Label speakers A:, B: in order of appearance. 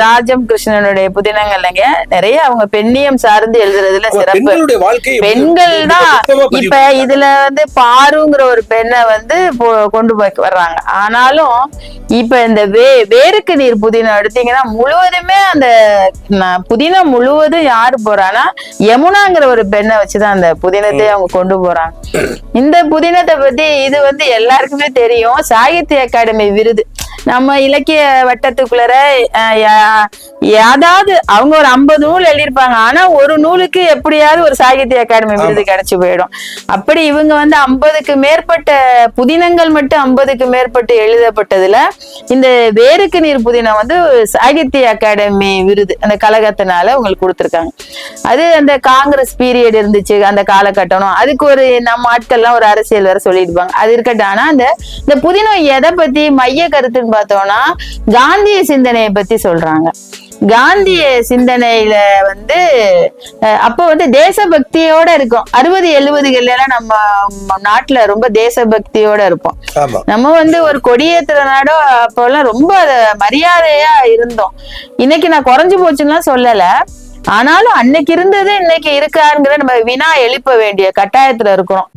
A: ராஜம் கிருஷ்ணனுடைய புதினங்கள்லங்க நிறைய அவங்க பெண்ணியம் சார்ந்து எழுதுறதுல சிறப்பு. பெண்கள் தான் இப்ப இதுல வந்து பாருங்கிற ஒரு பெண்ணை வந்து கொண்டு போய் வர்றாங்க. ஆனாலும் இப்ப இந்த வே வேருக்கு நீர் புதினம் எடுத்தீங்கன்னா முழுவதுமே அந்த புதினம் முழுவதும் யாரு போறான்னா யமுனாங்கிற ஒரு பெண்ணை வச்சுதான் அந்த புதினத்தை அவங்க கொண்டு போறாங்க. இந்த புதினத்தை பத்தி இது வந்து எல்லாருக்குமே தெரியும். சாகித்ய அகாடமி விருது. நம்ம இலக்கிய வட்டத்துக்குள்ளர ஏதாவது அவங்க ஒரு ஐம்பது நூல் எழுதியிருப்பாங்க. ஆனா ஒரு நூலுக்கு எப்படியாவது ஒரு சாகித்ய அகாடமி விருது கிடைச்சு போயிடும். அப்படி இவங்க வந்து ஐம்பதுக்கு மேற்பட்ட புதினங்கள் மட்டும் ஐம்பதுக்கு மேற்பட்டு எழுதப்பட்டதுல இந்த வேருக்கு நீர் புதினம் வந்து சாகித்ய அகாடமி விருது அந்த கழகத்தினால உங்களுக்கு கொடுத்துருக்காங்க. அது அந்த காங்கிரஸ் பீரியட் இருந்துச்சு அந்த காலகட்டம் அதுக்கு ஒரு நம்ம ஆட்கள்லாம் ஒரு அரசியல் வேற சொல்லியிருப்பாங்க. அது இருக்கட்டும். ஆனா அந்த இந்த புதினம் எதை பத்தி மைய கருத்துன்னு பார்த்தோம்னா காந்திய சிந்தனையை பத்தி சொல்றாங்க. காந்திய சிந்தனையில வந்து அப்போ வந்து தேசபக்தியோட இருக்கும். அறுபது எழுபதுகள்ல எல்லாம் நம்ம நாட்டுல ரொம்ப தேசபக்தியோட இருப்போம். நம்ம வந்து ஒரு கொடியேத்துற நாடோ அப்போல்லாம் ரொம்ப மரியாதையா இருந்தோம். இன்னைக்கு நான் குறைஞ்சு போச்சுன்னா சொல்லல. ஆனாலும் அன்னைக்கு இருந்தது இன்னைக்கு இருக்காருங்கிற நம்ம வினா எழுப்ப வேண்டிய கட்டாயத்துல இருக்கிறோம்.